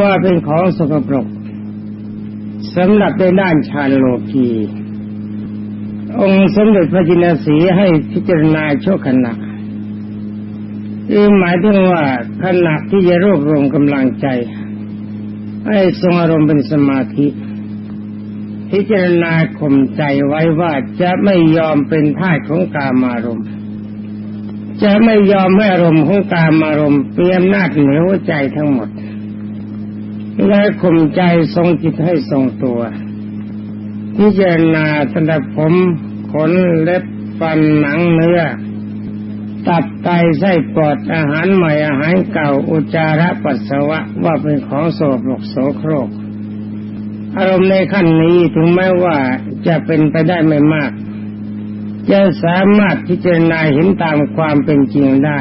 ว่าเป็นของสกปรกสำหรับในด้านชาโลกีองค์สมเด็จพระจินสีให้พิจารณาชั่วขณะคือหมายถึงว่าขณะที่จะรวบรวมกำลังใจ ให้ทรงอารมณ์เป็นสมาธิ พิจารณาข่มใจไว้ว่าจะไม่ยอมเป็นท่าของกามารมณ์ จะไม่ยอมให้อารมณ์ของกามอารมณ์เปลี่ยนหน้าเหนือหัวใจทั้งหมด และข่มใจทรงจิตให้ทรงตัวพิจารณาตั้งแต่ผมขนเล็บฟันหนังเนื้อ ตับไตไส้ปอดอาหารใหม่อาหารเก่าอุจจาระปัสสาวะว่าเป็นของโสโครกโสโครก อารมณ์ในขั้นนี้ถึงแม้ว่าจะเป็นไปได้ไม่มาก จะสามารถพิจารณาเห็นตามความเป็นจริงได้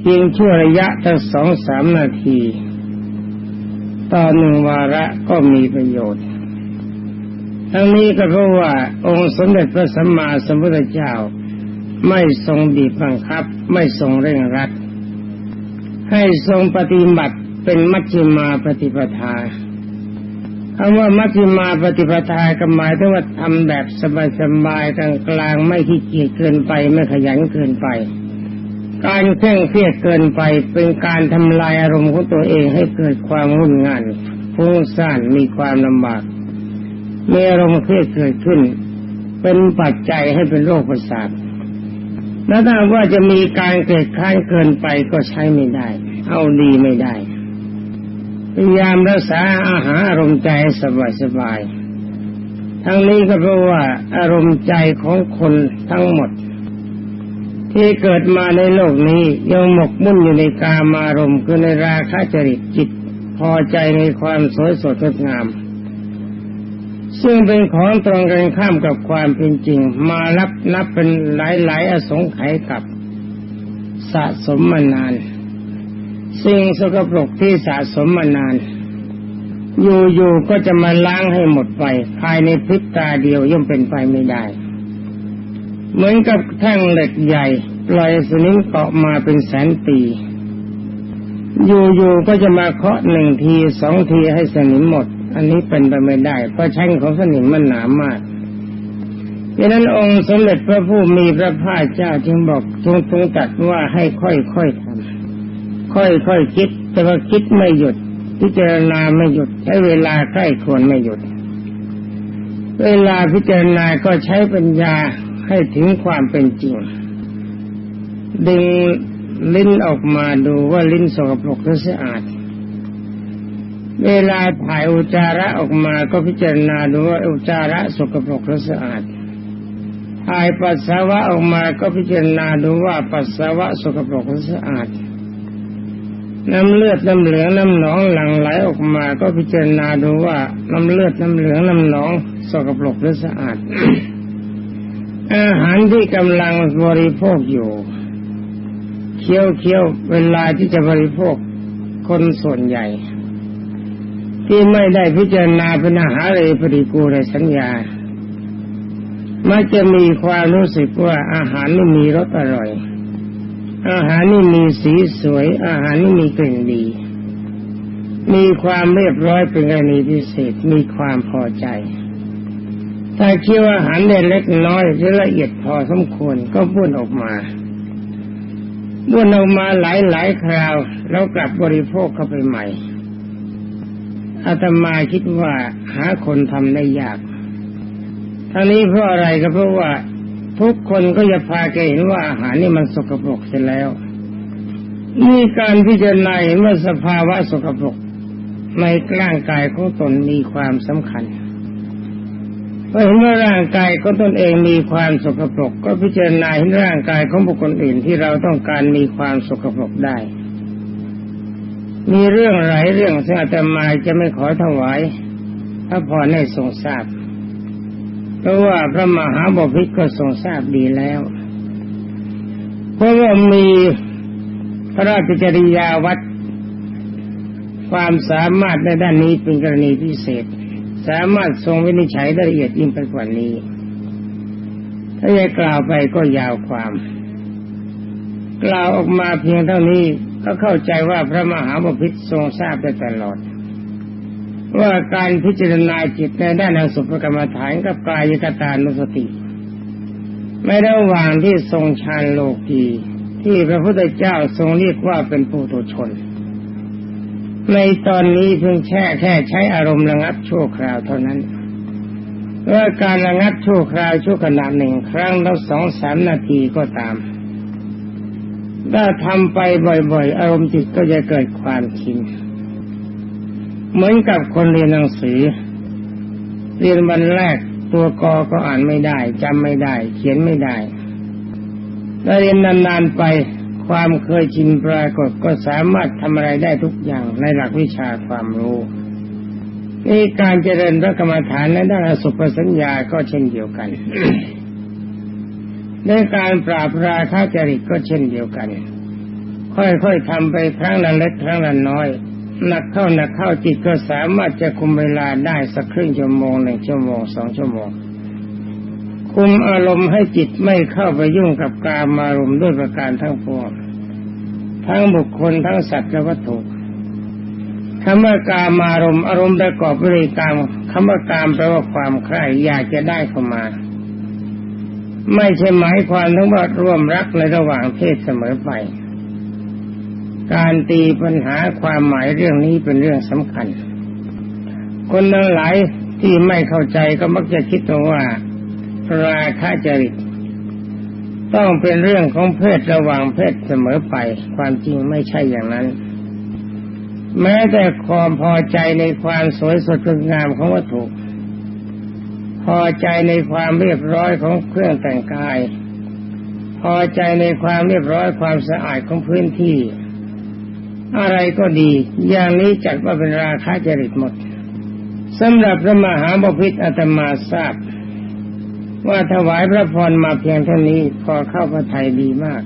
เพียงชั่วระยะตั้งสองสามนาที ต่อหนึ่งวาระก็มีประโยชน์ ทั้งนี้ก็เพราะว่าองค์สมเด็จพระสัมมาสัมพุทธเจ้า ไม่ทรงบีบบังคับ ไม่ทรงเร่งรัด ให้ทรงปฏิบัติเป็นมัชฌิมาปฏิปทา คำว่ามัชฌิมาปฏิปทาก็หมายถึงว่าทำแบบสบายๆกลางๆไม่ขี้เกียจเกินไปไม่ขยันเกินไป การเคร่งเครียดเกินไปเป็นการทำลายอารมณ์ของตัวเองให้เกิดความงุ่นงานฟุ้งซ่านมีความลำบากมีอารมณ์เครียดเกิดขึ้น เป็นปัจจัยให้เป็นโรคประสาทแล้วถ้าว่าจะมีการเกิดค้านเกินไปก็ใช้ไม่ได้ เอาดีไม่ได้ พยายามรักษาอาหารอารมณ์ใจสบายสบายทั้งนี้ก็เพราะว่าอารมณ์ใจของคนทั้งหมด ที่เกิดมาในโลกนี้ยังหมกมุ่นอยู่ในกามารมณ์คือในราคะจริตจิตพอใจในความสวยสดงดงาม ซึ่งเป็นของตรงกันข้ามกับความเป็นจริง มารับนับเป็นหลายๆ อสงไขยกับ สะสมมานาน สิ่งสกปรกที่สะสมมานาน อยู่ๆก็จะมาล้างให้หมดไป ภายในพริบตาเดียวย่อมเป็นไปไม่ได้ เหมือนกับแท่งเหล็กใหญ่ปล่อยสนิมเกาะมาเป็นแสนปี อยู่ๆก็จะมาเคาะหนึ่งทีสองทีให้สนิมหมด อันนี้เป็นไปไม่ได้ เพราะแช่งของสนิมมันหนามากดังนั้นองค์สมเด็จพระผู้มีพระภาคเจ้าจึงบอกทรงทรงตัดว่าให้ค่อยๆทำ ค่อยๆคคิด แต่ว่าคิดไม่หยุด พิจารณาไม่หยุด ใช้เวลาใกล้ควรไม่หยุด เวลาพิจารณาก็ใช้ปัญญาให้ถึงความเป็นจริง ดึงลิ้นออกมาดูว่าลิ้นสกปรกหรือสะอาด เวลาถ่ายอุจาระออกมาก็พิจารณาดูว่าอุจจาระสกปรกหรือสะอาดถ่ายปัสสาวะออกมาก็พิจารณาดูว่าปัสสาวะสกปรกหรือสะอาด น้ำเลือดน้ำเหลืองน้ำหนองหลั่งไหลออกมา ก็พิจารณาดูว่าน้ำเลือดน้ำเหลืองน้ำหนองสกปรกหรือสะอาด อาหารที่กำลังบริโภคอยู่เคี้ยวเคี้ยวเวลาที่จะบริโภคคนส่วนใหญ่ ที่ไม่ได้พิจารณาเป็นอาหารเลยปฏิกูลในสัญญามักจะมีความรู้สึกว่าอาหารนี่มีรสอร่อย อาหารนี่มีสีสวย อาหารนี่มีกลิ่นดี มีความเรียบร้อยเป็นกรณีพิเศษมีความพอใจ ถ้าคิดว่าอาหารได้เล็กน้อยหรือละเอียดพอสมควรก็บ้วนออกมาบ้วนออกมาหลายหลายคราว แล้วกลับบริโภคเข้าไปใหม่อาตมาคิดว่าหาคนทำได้ยากทั้งนี้เพราะอะไรก็เพราะว่า ทุกคนก็จะพาแกเห็นว่าอาหารนี่มันสกปรกเสร็จแล้วมีการพิจารณาเห็นว่าสภาวะสกปรกในร่างกายของตนมีความสำคัญพอเห็นว่าร่างกายของตนเองมีความสกปรก ก็พิจารณาเห็นร่างกายของบุคคลอื่นที่เราต้องการมีความสกปรกได้ มีเรื่องหลายเรื่องซึ่งอาตมาจะไม่ขอถวายถ้าพอให้ทรงทราบ เพราะว่าพระมหาบพิตรก็ทรงทราบดีแล้ว เพราะว่ามีพระราชจริยาวัด ความสามารถในด้านนี้เป็นกรณีพิเศษ สามารถทรงวินิจฉัยละเอียดยิ่งไปกว่านี้ ถ้าจะกล่าวไปก็ยาวความ กล่าวออกมาเพียงเท่านี้ก็เข้าใจว่าพระมหาบพิตรทรงทราบได้ตลอด ว่าการพิจารณาจิตในด้านอสุภกรรมฐานกับกายกตานุสติ ไม่ระหว่างที่ทรงฌานโลกีที่พระพุทธเจ้าทรงเรียกว่าเป็นปุถุชน ในตอนนี้เพิ่งแช่แค่ใช้อารมณ์ระงับชั่วคราวเท่านั้นว่าการระงับชั่วคราวชั่วขณะหนึ่งครั้งและสองสามนาทีก็ตามถ้าทำไปบ่อยๆ อารมณ์จิตก็จะเกิดความชิน เหมือนกับคนเรียนหนังสือ เรียนวันแรกตัวกอก็อ่านไม่ได้จำไม่ได้ เขียนไม่ได้ถ้าเรียนนานๆไปความเคยชินปรากฏก็สามารถทำอะไรได้ทุกอย่างในหลักวิชาความรู้นี่การเจริญพระกรรมฐานในด้านสุภสัญญาก็เช่นเดียวกันในการปราบราคะจริตก็เช่นเดียวกัน ค่อยๆทำไปครั้งละเล็กครั้งละน้อย หนักเข้าหนักเข้าจิตก็สามารถจะคุมเวลาได้สักครึ่งชั่วโมงหนึ่งชั่วโมงสองชั่วโมง คุมอารมณ์ให้จิตไม่เข้าไปยุ่งกับการมารมณ์ด้วยประการทั้งปวงทั้งบุคคลทั้งสัตว์และวัตถุคำว่ากามารมณ์อารมณ์ประกอบด้วยกามคำว่ากามแปลว่าความใคร่อยากจะได้เข้ามา ไม่ใช่หมายความถึงว่าร่วมรักในระหว่างเพศเสมอไป การตีปัญหาความหมายเรื่องนี้เป็นเรื่องสำคัญ คนทั้งหลายที่ไม่เข้าใจก็มักจะคิดว่าราคะจริตต้องเป็นเรื่องของเพศระหว่างเพศเสมอไป ความจริงไม่ใช่อย่างนั้น แม้แต่ความพอใจในความสวยสดงามของวัตถุ พอใจในความเรียบร้อยของเครื่องแต่งกาย พอใจในความเรียบร้อยความสะอาดของพื้นที่ อะไรก็ดี อย่างนี้จัดว่าเป็นราคาจริตหมดสำหรับพระมหาบพิตรอาตมาทราบ ว่าถวายพระพรมาเพียงเท่านี้พอเข้าพระทัยดีมาก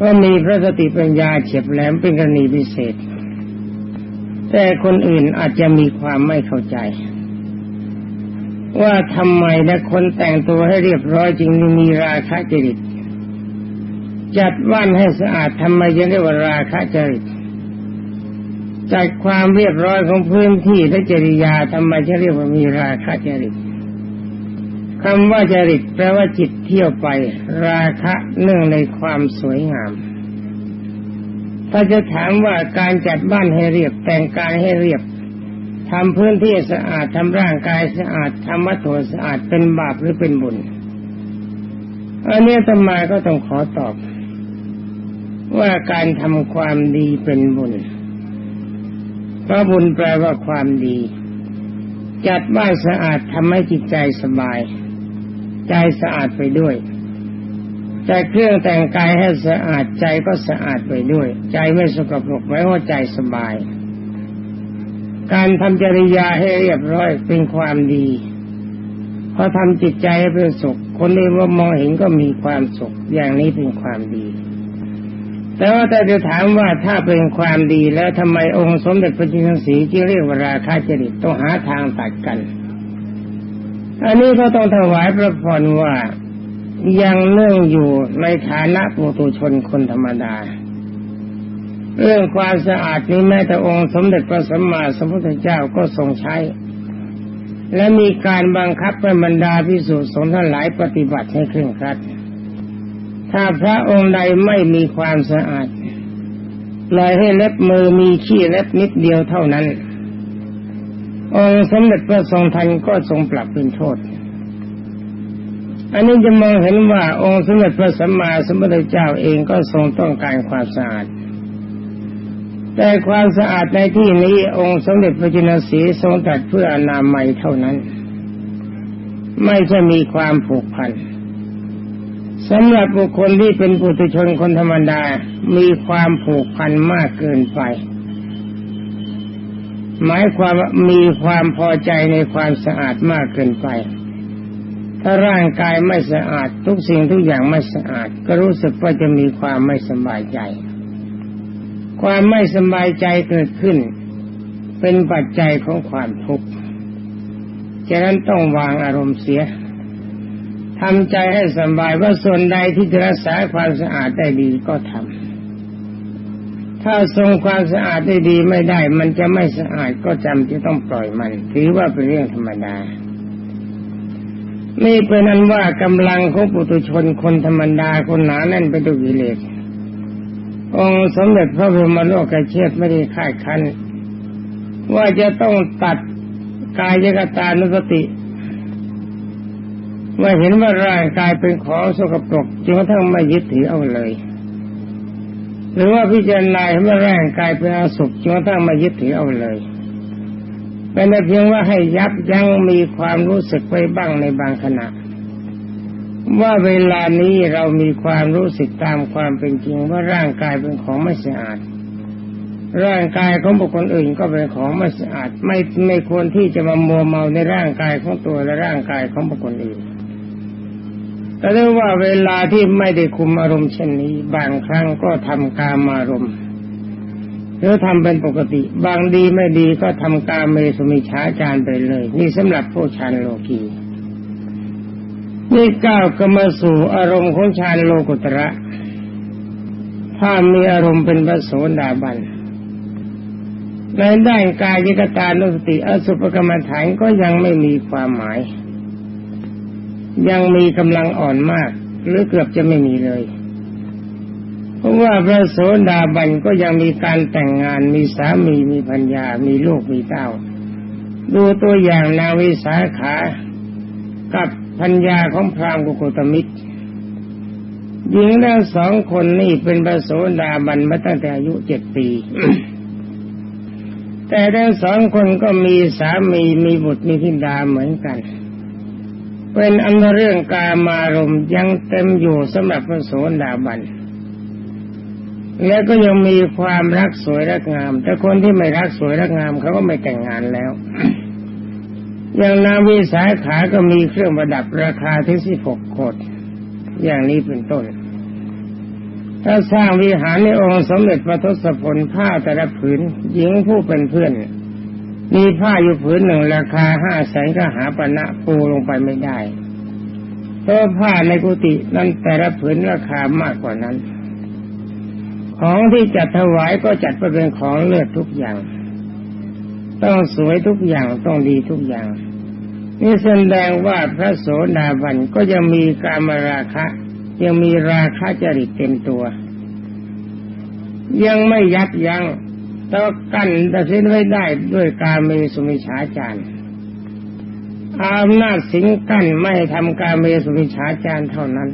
ก็มีพระสติปัญญาเฉียบแหลมเป็นกรณีพิเศษ แต่คนอื่นอาจจะมีความไม่เข้าใจ ว่าทำไมนะคนแต่งตัวให้เรียบร้อยจึงมีราคะจริต จัดว่านให้สะอาดทำไมยังเรียกว่าราคะจริตจัดความเรียบร้อยของพื้นที่และจริยาทำไมจะเรียกว่ามีราคะจริตคำว่าจริตแปลว่าจิตเที่ยวไป ราคะเนื่องในความสวยงาม ถ้าจะถามว่าการจัดบ้านให้เรียบแต่งกายให้เรียบทำพื้นที่สะอาดทำร่างกายสะอาดทำวัตถุสะอาดเป็นบาปหรือเป็นบุญอันนี้ตมาก็ต้องขอตอบ ว่าการทำความดีเป็นบุญเพราะบุญแปลว่าความดี จัดบ้านสะอาดทำให้จิตใจสบาย ใจสะอาดไปด้วยแต่เครื่องแต่งกายให้สะอาดใจก็สะอาดไปด้วย ใจไม่สกปรกไว้ว่าใจสบาย การทำจริยาให้เรียบร้อยเป็นความดีพอทำจิตใจให้เป็นสุข คนนี้ว่ามองเห็นก็มีความสุข อย่างนี้เป็นความดี แต่ว่าแต่จะถามว่าถ้าเป็นความดีแล้วทำไมองค์สมเด็จพระจินสีที่เรียกว่าราคาจริตต้องหาทางตัดกัน อันนี้ก็ต้องถวายพระพรว่ายังเนื่องอยู่ในฐานะปุถุชนคนธรรมดา เรื่องความสะอาดนี้แม้แต่องค์สมเด็จพระสัมมาสัมพุทธเจ้าก็ทรงใช้ และมีการบังคับให้บรรดาพิสุสงฆ์ทั้งหลายปฏิบัติให้เคร่งครัด ถ้าพระองค์ใดไม่มีความสะอาดลอยให้เล็บมือมีขี้เล็บนิดเดียวเท่านั้น องค์สมเด็จพระทรงทันก็ทรงปรับเป็นโทษ อันนี้จะมองเห็นว่าองค์สมเด็จพระสัมมาสัมพุทธเจ้าเองก็ทรงต้องการความสะอาด แต่ความสะอาดในที่นี้องค์สมเด็จพระจินสีทรงตัดเพื่ออนามัยเท่านั้น ไม่ใช่มีความผูกพัน สำหรับบุคคลที่เป็นปุถุชนคนธรรมดา มีความผูกพันมากเกินไป หมายความว่ามีความพอใจในความสะอาดมากเกินไป ถ้าร่างกายไม่สะอาดทุกสิ่งทุกอย่างไม่สะอาด ก็รู้สึกว่าจะมีความไม่สบายใจ ความไม่สบายใจเกิดขึ้น เป็นปัจจัยของความทุกข์ฉะนั้นต้องวางอารมณ์เสีย ทำใจให้สบายว่าส่วนใดที่จะรักษาความสะอาดได้ดีก็ทำถ้าทรงความสะอาดได้ดีไม่ได้ มันจะไม่สะอาดก็จำจะต้องปล่อยมัน ถือว่าเป็นเรื่องธรรมดานี่เป็นนั้นว่ากำลังของปุถุชนคนธรรมดาคนหนาแน่นไปด้วยกิเลสองสมเด็จพระบรมโลกเชษไม่ได้คาดคันว่าจะต้องตัดกายกตานุสติ เมื่อเห็นว่าร่างกายเป็นของสกปรกจนกระทั่งไม่ยึดถือเอาเลย หรือว่าพิจารณาเห็นว่าร่างกายเป็นอสุภจนกระทั่งไม่ยึดถือเอาเลยเป็นแต่เพียงว่าให้ยับยั้งมีความรู้สึกไว้บ้างในบางขณะ ว่าเวลานี้เรามีความรู้สึกตามความเป็นจริงว่าร่างกายเป็นของไม่สะอาด ร่างกายของบุคคลอื่นก็เป็นของไม่สะอาด ไม่ไม่ควรที่จะมามัวเมาในร่างกายของตัวและร่างกายของบุคคลอื่น แต่ด้ว่าเวลาที่ไม่ได้คุมอารมณ์เช่นนี้ บางครั้งก็ทำกามอารมณ์หรือทำเป็นปกติ บางดีไม่ดีก็ทำกาเมสุมิช้าจารไปเลย นี่สำหรับผู้ชานโลกีนี่ก้าวก็มาสู่อารมณ์ของชานโลกุตระ ถ้ามีอารมณ์เป็นพระโสดาบันในด้านกายยิกตานุสติอสุภกรรมฐานก็ยังไม่มีความหมาย ยังมีกำลังอ่อนมาก หรือเกือบจะไม่มีเลยเพราะว่าพระโสดาบันก็ยังมีการแต่งงานมีสามีมีพัญญามีลูกมีเต้า ดูตัวอย่างนาวิสาขา กับพัญญาของพราหมณ์กุโกตมิตรหญิงทั้งสองคนนี่เป็นพระโสดาบันมาตั้งแต่อายุเจ็ดปีแต่ทั้งสองคนก็มีสามีมีบุตรมีธิดาเหมือนกัน เป็นอันเรื่องกามารมยังเต็มอยู่สำหรับพระโสดาบัน และก็ยังมีความรักสวยรักงาม แต่คนที่ไม่รักสวยรักงามเขาก็ไม่แต่งงานแล้ว อย่างนาวิสาขาก็มีเครื่องประดับราคาถึงสิบหกโคตอย่างนี้เป็นต้น ถ้าสร้างวิหารในองค์สมเด็จพระทศพลผ้าแต่ละผืนหญิงผู้เป็นเพื่อน มีผ้าอยู่ผืนหนึ่งราคาห้าแสนก็หาปณะปูลงไปไม่ได้เพราะผ้าในกุฏินั้นแต่ละผืนราคามากกว่านั้น ของที่จัดถวายก็จัดไปเป็นของเลือดทุกอย่าง ต้องสวยทุกอย่างต้องดีทุกอย่างนี่แสดงว่าพระโสดาบันก็ยังมีการมราคะ ยังมีราคะจริตเต็มตัว ยังไม่ยับยัง้ง แต่กั้นตัดสินไว้ได้ด้วยการมีสุมิชาจารอำนาจสิงกั้นไม่ทำการเมสุมิชาจารเท่านั้น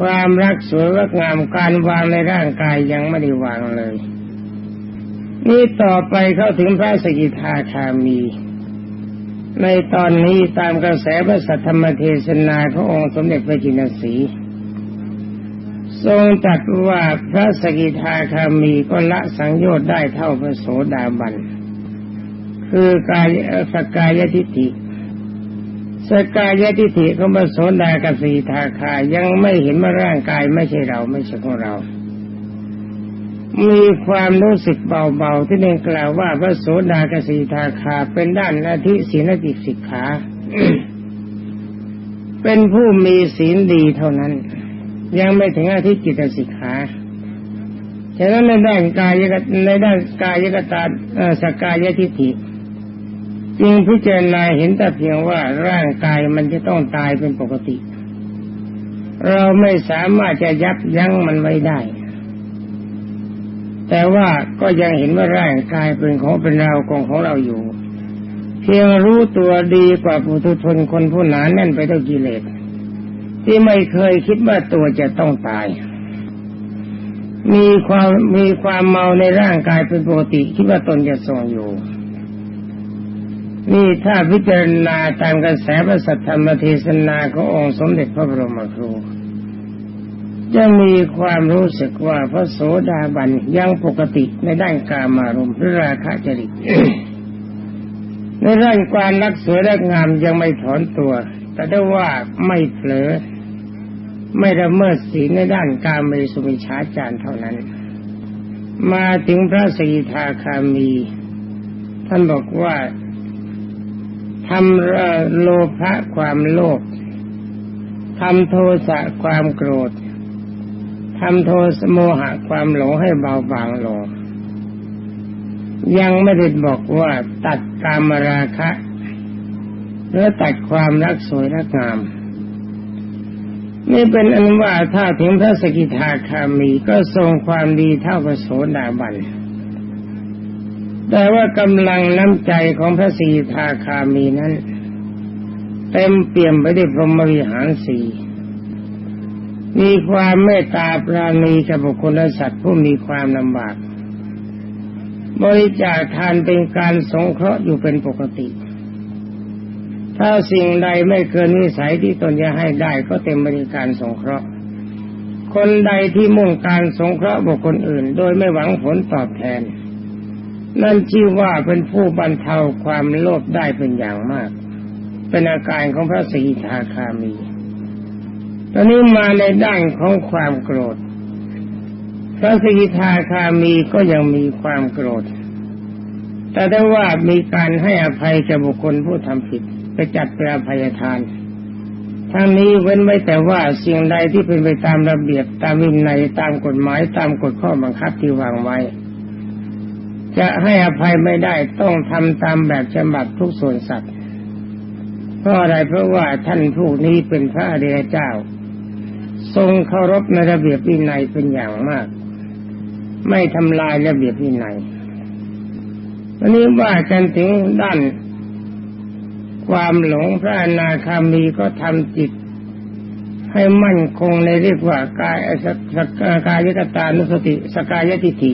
ความรักสวยรักงามการวางในร่างกายยังไม่ได้วางเลย นี่ต่อไปเข้าถึงพระสกิทาคามี ในตอนนี้ตามกระแสพระสัทธรรมเทศนาขององค์สมเด็จพระจินสี ทรงตัดว่าพระสกิทาคามีก็ละสังโยชน์ได้เท่าพระโสดาบัน คือกายสกายทิฏฐิสกายทิฏฐิของพระโสดากับสีทาคายังไม่เห็นว่าร่างกายไม่ใช่เราไม่ใช่ของเรา มีความรู้สึกเบาๆที่เน่งกล่าวว่าพระโสดากสีทาคาเป็นด้านอาทิศีลจิตสิกขา เป็นผู้มีศีลดีเท่านั้น ยังไม่ถึงอาทิจิตสิกขาฉะนั้นในด้านกายกในด้านกายกตาสกายทิฏฐิจึงพิจารณาเห็นแต่เพียงว่าร่างกายมันจะต้องตายเป็นปกติ เราไม่สามารถจะยับยั้งมันไว้ได้ แต่ว่าก็ยังเห็นว่าร่างกายเป็นของเป็นเราของของเราอยู่ เพียงรู้ตัวดีกว่าผู้ทุชนคนผู้หนาแน่นไปด้วยกิเลส ที่ไม่เคยคิดว่าตัวจะต้องตาย มีความมีความเมาในร่างกายเป็นปกติคิดว่าตนจะทรงอยู่ นี่ถ้าพิจารณาตามกระแสพระสัทธรรมเทศนาขององค์สมเด็จพระบรมครู จะมีความรู้สึกว่าพระโสดาบันยังปกติในด้านกามารมณ์หรือราคะจริตในด้านความรักสวยและงามยังไม่ถอนตัว แต่ได้ว่าไม่เผลอ ไม่ละเมิดศีลในด้านการมีสุมิชาจารเท่านั้น มาถึงพระสีทาคามี ท่านบอกว่าทำโลภะความโลภทำโทสะความโกรธททำโทสโมหะความหลงให้เบาบางลงยังไม่ได้บอกว่าตัดกามราคะ หรือตัดความรักสวยรักงาม นี่เป็นอันว่าถ้าถึงพระสกิทาคามีก็ทรงความดีเท่ากับโสดาบันแต่ว่ากำลังน้ำใจของพระสีทาคามีนั้น เต็มเปี่ยมไปด้วยพรหมวิหารสีมีความเมตตาปราณีกับบุคคลและสัตว์ผู้มีความลำบาก บริจาคทานเป็นการสงเคราะห์อยู่เป็นปกติ ถ้าสิ่งใดไม่เกินวิสัยที่ตนจะให้ได้ก็เต็มบริการสงเคราะห์ คนใดที่มุ่งการสงเคราะห์บุคคลอื่น โดยไม่หวังผลตอบแทน นั่นชื่อว่าเป็นผู้บรรเทาความโลภได้เป็นอย่างมาก เป็นอาการของพระสีทาคามี ตอนนี้มาในด้านของความโกรธ พระสกิทาคามีก็ยังมีความโกรธ แต่ได้ว่ามีการให้อภัยแก่บุคคลผู้ทำผิด ไปจัดเป็นอภัยทาน ทั้งนี้เว้นไว้แต่ว่าสิ่งใดที่เป็นไปตามระเบียบตามวินัยตามกฎหมายตามกฎข้อบังคับที่วางไว้ จะให้อภัยไม่ได้ต้องทำตามแบบฉบับทุกส่วนสัตว์เพราะอะไรเพราะว่าท่านผู้นี้เป็นพระอริยเจ้า ทรงเคารพในระเบียบวินัยเป็นอย่างมาก ไม่ทำลายระเบียบวินัยวันนี้ว่ากันถึงด้าน ความหลงพระอนาคามีก็ทำจิต ให้มั่นคงในเรียกว่ากายสกกายกตานุสติสกายติทิ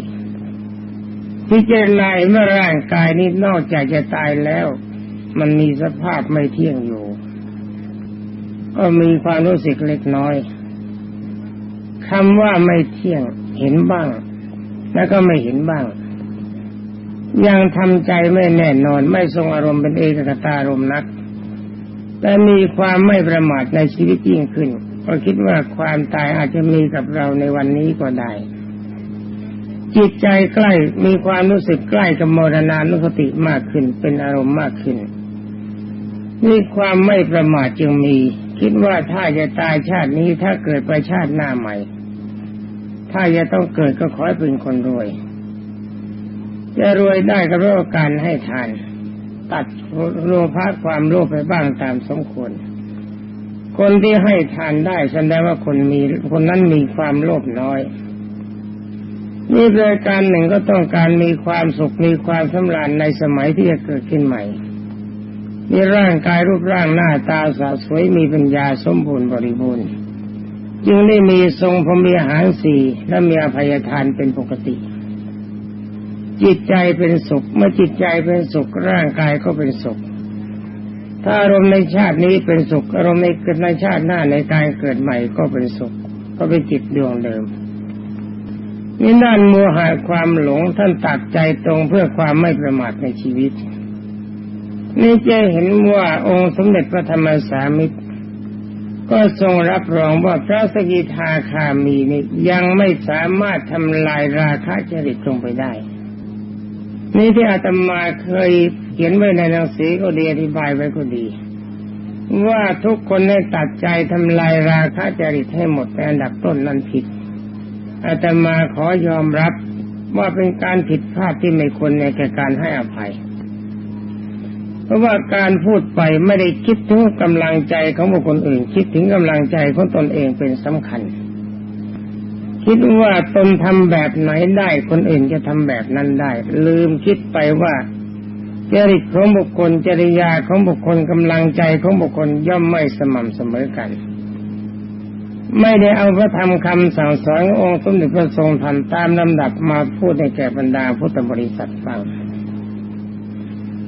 พิจารณาเมื่อร่างกายนี้นอกจากจะตายแล้ว มันมีสภาพไม่เที่ยงอยู่ ก็มีความรู้สึกเล็กน้อยคำว่าไม่เที่ยงเห็นบ้าง แล้วก็ไม่เห็นบ้าง ยังทำใจไม่แน่นอนไม่ทรงอารมณ์เป็นเอกคตารมนัก แต่มีความไม่ประมาทในชีวิตยิ่งขึ้นก็คิดว่าความตายอาจจะมีกับเราในวันนี้ก็ได้ จิตใจใกล้มีความรู้สึกใกล้กับมรณานุสติมากขึ้น เป็นอารมณ์มากขึ้นมีความไม่ประมาทจึงมี คิดว่าถ้าจะตายชาตินี้ถ้าเกิดไปชาติหน้าใหม่ ถ้าจะต้องเกิดก็ขอให้เป็นคนรวย จะรวยได้ก็เพราะการให้ทาน ตัดโลภะความโลภไปบ้างตามสมควรคนที่ให้ทานได้แสดงว่าคนมีคนนั้นมีความโลภน้อยนี่รายการหนึ่งก็ต้องการมีความสุขมีความสำราญในสมัยที่จะเกิดขึ้นใหม่ มีร่างกายรูปร่างหน้าตาสะสวยมีปัญญาสมบูรณ์บริบูรณ์ จึงได้มีทรงพรมีอาหารสี่และมีอภัยทานเป็นปกติ จิตใจเป็นสุขเมื่อจิตใจเป็นสุขร่างกายก็เป็นสุข ถ้าอารมณ์ในชาตินี้เป็นสุข อารมณ์ในเกิดในชาติหน้าในการเกิดใหม่ก็เป็นสุข ก็เป็นจิตดวงเดิมนี่ด้านโมหะความหลงท่านตัดใจตรงเพื่อความไม่ประมาทในชีวิต นี่จะเห็นว่าองค์สมเด็จพระธรรมสามิตร ก็ทรงรับรองว่าพระสกิทาคามีนี้ยังไม่สามารถทำลายราคะจริตลงไปได้ นี่ที่อาตมาเคยเขียนไว้ในหนังสือก็ดีอธิบายไว้ก็ดี ว่าทุกคนได้ตัดใจทำลายราคะจริตให้หมดแต่อันดับต้นนั้นผิดอาตมาขอยอมรับว่าเป็นการผิดพลาดที่ไม่ควรในแก่การให้อภัย เพราะว่าการพูดไปไม่ได้คิดถึงกำลังใจของบุคคลอื่น คิดถึงกำลังใจของตนเองเป็นสำคัญ คิดว่าตนทำแบบไหนได้คนอื่นจะทำแบบนั้นได้ ลืมคิดไปว่าจริตของบุคคลจริยาของบุคคลกำลังใจของบุคคลย่อมไม่สม่ำเสมอกัน ไม่ได้เอาพระธรรมคำสั่งสอนองค์สมเด็จพระทรงทันตามลำดับมาพูดในแก่บรรดาพุทธบริษัทฟัง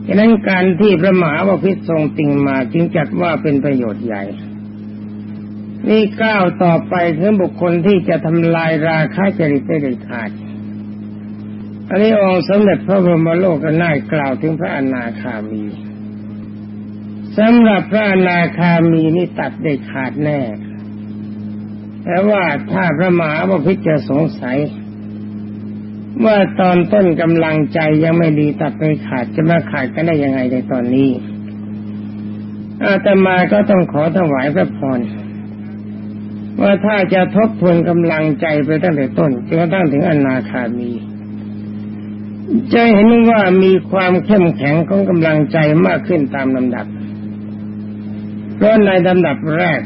ฉะนั้นการที่พระมหาวพิตรทรงติงมาจึงจัดว่าเป็นประโยชน์ใหญ่ นี่ก้าวต่อไปคือบุคคลที่จะทำลายราคาจริตได้เด็ดขาด อันนี้องค์สมเด็จพระบรมโลกนากล่าวถึงพระอนาคามีสำหรับพระอนาคามีนี่ตัดได้ขาดแน่ แต่ว่าถ้าพระมหาวพิจะสงสัย ว่าตอนต้นกำลังใจยังไม่ดีตัดไปขาดจะมาขาดกันได้ยังไงในตอนนี้อาตมาก็ต้องขอถวายพระพร ว่าถ้าจะทบทวนกำลังใจไปตั้งแต่ต้นจนกระทั่งถึงอนาคามี จะเห็นว่ามีความเข้มแข็งของกำลังใจมากขึ้นตามลำดับ เพราะในลำดับแรก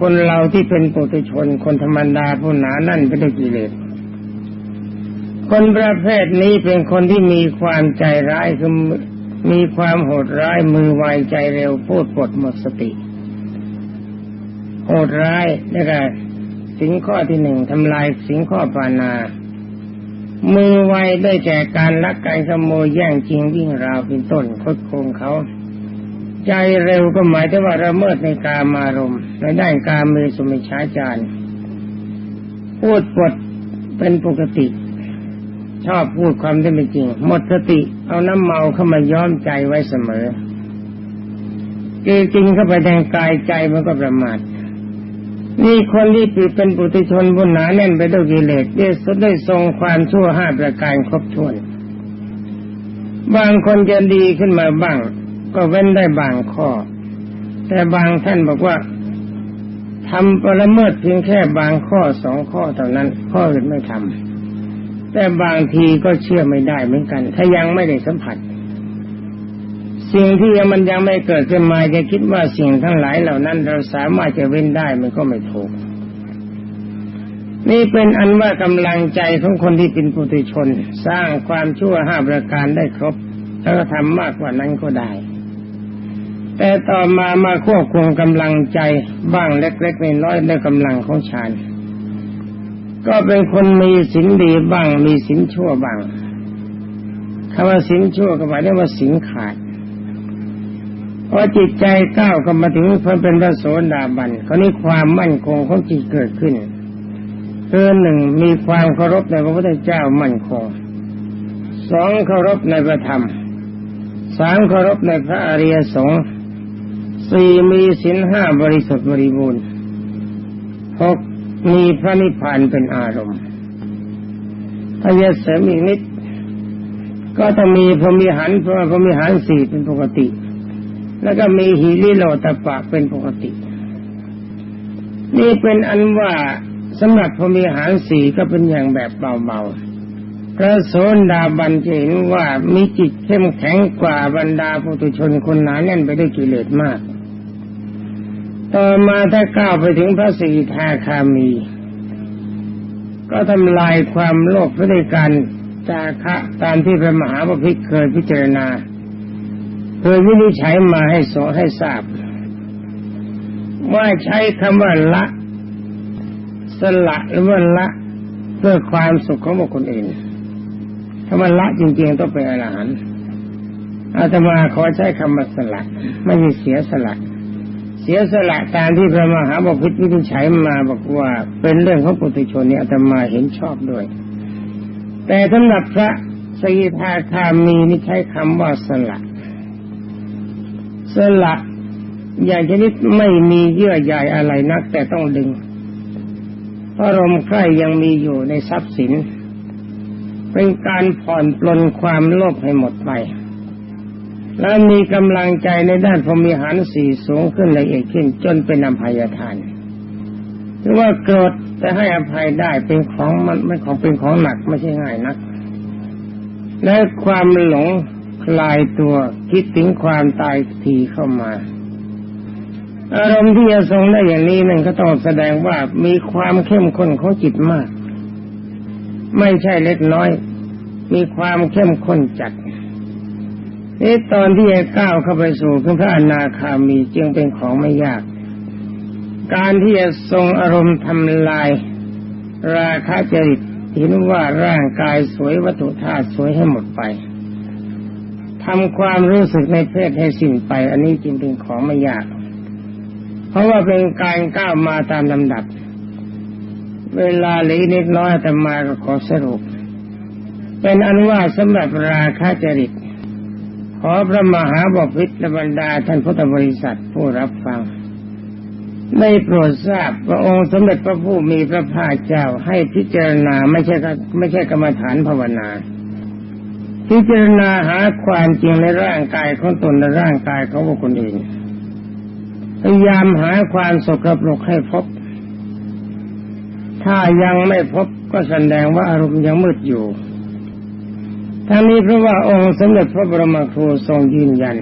คนเราที่เป็นปุถุชน คนธรรมดาผู้หนานั่นไปด้วยกิเลสคนประเภทนี้เป็นคนที่มีความใจร้ายคือมีความโหดร้ายมือไวใจเร็วพูดปดหมดสติ โหดร้ายนี่ก็สิ่งข้อที่หนึ่งทำลายสิ่งข้อปานา มือไวได้แก่การลักการขโมยแย่งจริงวิ่งราวเป็นต้นคดโกงเขา ใจเร็วก็หมายถึงว่าระเมิดในกามารมณ์ในด้านการมือสมิชาจารพูดปดเป็นปกติ ชอบพูดความที่ไม่จริง หมดสติเอาน้ำเมาเข้ามาย้อมใจไว้เสมอจริงเข้าไปทางกายใจมันก็ประมาท นี่คนที่ปิดเป็นปุถุชนบนหนาแน่นไปด้วยกิเลสได้สุดได้ทรงความชั่วห้าประการครบถ้วน บางคนจะดีขึ้นมาบ้าง ก็เว้นได้บางข้อ แต่บางท่านบอกว่าทำปรเมิดเพียงแค่บางข้อสองข้อเท่านั้น ข้ออื่นไม่ทำแต่บางทีก็เชื่อไม่ได้เหมือนกัน ถ้ายังไม่ได้สัมผัส สิ่งที่มันยังไม่เกิดขึ้นมาจะคิดว่าสิ่งทั้งหลายเหล่านั้น เราสามารถจะเว้นได้มันก็ไม่ถูก นี่เป็นอันว่ากำลังใจของคนที่เป็นปุถุชน สร้างความชั่วห้าประการได้ครบแล้วก็ทำมากกว่านั้นก็ได้ แต่ต่อมามาควบคุมกำลังใจบ้างเล็กๆน้อยๆด้วยกำลังของฌานก็เป็นคนมีศีลดีบ้างมีศีลชั่วบ้างคำว่าศีลชั่วก็หมายถึงว่าศีลขาด พอจิตใจก้าวก็มาถึงเพิ่นเป็นพระโสดาบันเขานี้ความมั่นคงของจิตเกิดขึ้นคือหนึ่งมีความเคารพในพระพุทธเจ้ามั่นคงสองเคารพในพระธรรมสามเคารพในพระอริยสงฆ์สี่มีศีลห้าบริสุทธิ์บริบูรณ์หกมีพระนิพพานเป็นอารมณ์ถ้าจะเสริมอีกนิด ก็ต้องมีพรมิหารพระพรมิหารสี่เป็นปกติ แล้วก็มีหิริโลตปะเป็นปกติ นี่เป็นอันว่าสำหรับพมิหารสี่ก็เป็นอย่างแบบเบาๆ พระโสดาบันจะเห็นว่ามีจิตเข้มแข็งกว่าบรรดาปุถุชนคนหนาแน่นไปด้วยกิเลสมาก ต่อมาถ้าก้าวไปถึงพระสีทาคามี ก็ทำลายความโลภด้วยการจาคะตามที่พระมหาปพิธเคยพิจารณา เคยวินิจฉัยมาให้สอให้ทราบ ว่าใช้คำว่าละ สละหรือว่าละ เพื่อความสุขของบุคคลอื่นถ้ามันละจริงๆต้องเป็นอรหันต์อาตมาขอใช้คำว่าสละ ไม่ใช่เสียสละ เสียสละตามที่พระมหาบพิตรวินิจฉัยมาบอกว่าเป็นเรื่องของปุถุชนนี่อาตมาเห็นชอบด้วย แต่สำหรับพระสกิทาคามีนี่ใช้คำว่าสละ สละอย่างชนิดไม่มีเยื่อใยอะไรนัก แต่ต้องดึงเพราะลมใคร่ยังมีอยู่ในทรัพย์สิน เป็นการผ่อนปลนความโลภให้หมดไป และมีกำลังใจในด้านพรมิหารสีสูงขึ้นละเอียดขึ้นจนเป็นอภัยทานหรือว่าโกรธจะให้อภัยได้เป็นของมันไม่ของเป็นของหนักไม่ใช่ง่ายนัก และความหลง ลายตัวคิดถึงความตายทีเข้ามา อารมณ์ที่จะทรงได้อย่างนี้นั่นก็ต้องแสดงว่ามีความเข้มข้นของจิตมาก ไม่ใช่เล็กน้อย มีความเข้มข้นจัดนี่ตอนที่จะก้าวเข้าไปสู่พระอนาคามีจึงเป็นของไม่ยาก การที่จะทรงอารมณ์ทำลาย ราคะจริตเห็นว่าร่างกายสวยวัตถุธาตุสวยให้หมดไป ทำความรู้สึกในเพศให้สิ้นไป อันนี้จึงเป็นของไม่ยาก เพราะว่าเป็นการก้าวมาตามลำดับ เวลาเหลือนิดน้อยแต่มาก็ขอสรุป เป็นอันว่าสำหรับราคะจริต ขอพระมหาบพิตรและบรรดาท่านพุทธบริษัทผู้รับฟังได้โปรดทราบพระองค์สมเด็จพระผู้มีพระภาคเจ้าให้พิจารณาไม่ใช่ไม่ใช่กรรมฐานภาวนา พิจารณาหาความจริงในร่างกายของตนและร่างกายของบุคคลอื่นพยายามหาความสกปรกให้พบ ถ้ายังไม่พบก็แสดงว่าอารมณ์ยังมืดอยู่ทั้งนี้เพราะว่าองค์สมเด็จพระบรมครูทรงยืนยัน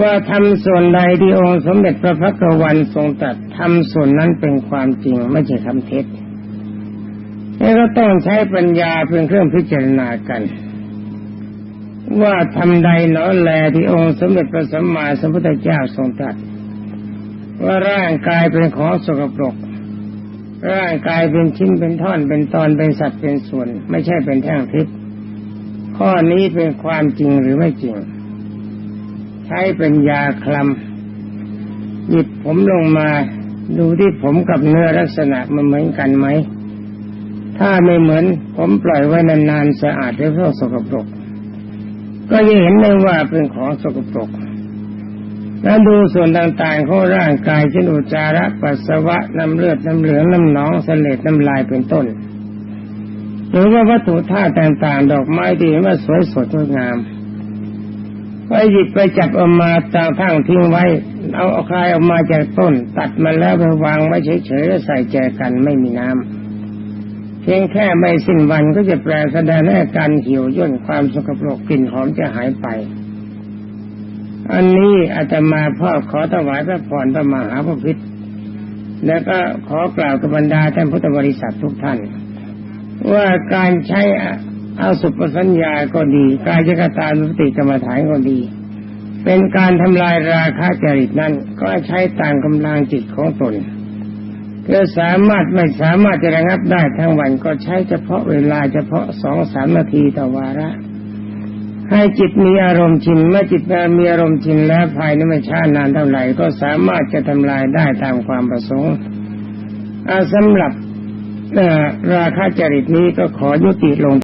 ว่าทำส่วนใดที่องค์สมเด็จพระพักตร์วันทรงตัดทำส่วนนั้นเป็นความจริงไม่ใช่คำเท็จนี่ก็ต้องใช้ปัญญาเป็นเครื่องพิจารณากัน ว่าทำใดหนอแลที่องค์สมเด็จพระสัมมาสัมพุทธเจ้าทรงตรัสว่าร่างกายเป็นของสกปรก ร่างกายเป็นชิ้นเป็นท่อนเป็นตอนเป็นสัตว์เป็นส่วน ไม่ใช่เป็นแท่งทิพย์ข้อนี้เป็นความจริงหรือไม่จริง ใช้เป็นยาคลำหยิบผมลงมาดูที่ผมกับเนื้อลักษณะมันเหมือนกันไหม ถ้าไม่เหมือนผมปล่อยไว้นานๆสะอาดหรือเพราะสกปรก ก็จะเห็นได้ว่าเป็นของสกปรก แล้วดูส่วนต่างๆของร่างกายเช่นอุจาระปัสสาวะน้ำเลือดน้ำเหลืองน้ำหนองเสลดน้ำลายเป็นต้น หรือว่าวัตถุธาตุต่างๆ ดอกไม้ดีว่าสวยสดงดงามไปหยิบไปจับเอามาตางทั้งทิ้งไว้ เอาเอาคลายออกมาจากต้น ตัดมาแล้วไปวางไว้เฉยๆแล้วใส่แจกันไม่มีน้ำเพียงแค่ไม่สิ้นวันก็จะแปลแสดงให้การเหี่ยวย่นความสกปรกกลิ่นหอมจะหายไป อันนี้อาตมาพ่อขอถวายพระพรพระมหาพระพิษแล้วก็ขอกล่าวกับบรรดาท่านพุทธบริษัททุกท่าน ว่าการใช้เอาสุปสัญญาก็ดี กายจกตานุสติกรรมฐานก็ดี เป็นการทำลายราคะจริตนั้นก็ใช้ต่ามกำลังจิตของตน เพื่อสามารถไม่สามารถจะระงับได้ทั้งวันก็ใช้เฉพาะเวลาเฉพาะสองสามนาทีต่อวาระ ให้จิตมีอารมณ์ชินเมื่อจิตมีอารมณ์ชินแล้วภายในไม่ช้านานเท่าไหร่ก็สามารถจะทำลายได้ตามความประสงค์อาสำหรับราคาจริตนี้ก็ขอยุติลง